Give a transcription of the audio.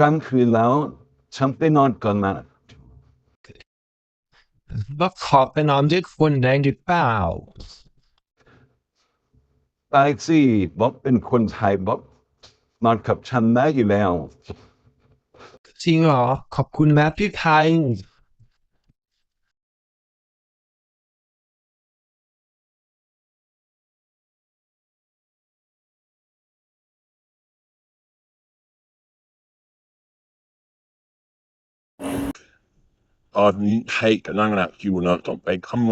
กลางคืนแล้วฉันไปนอนก่อนนะก็ขอไปนอนด้วยคนได้หรือเปล่าตายสิบ๊อบเป็นคนไทยบ๊อบนอนกับฉันได้อยู่แล้ว จริงเหรอ ขอบคุณนะพี่ไทยตอนนี้ไทย กำลังหนักอยู่เราต้องไปขโ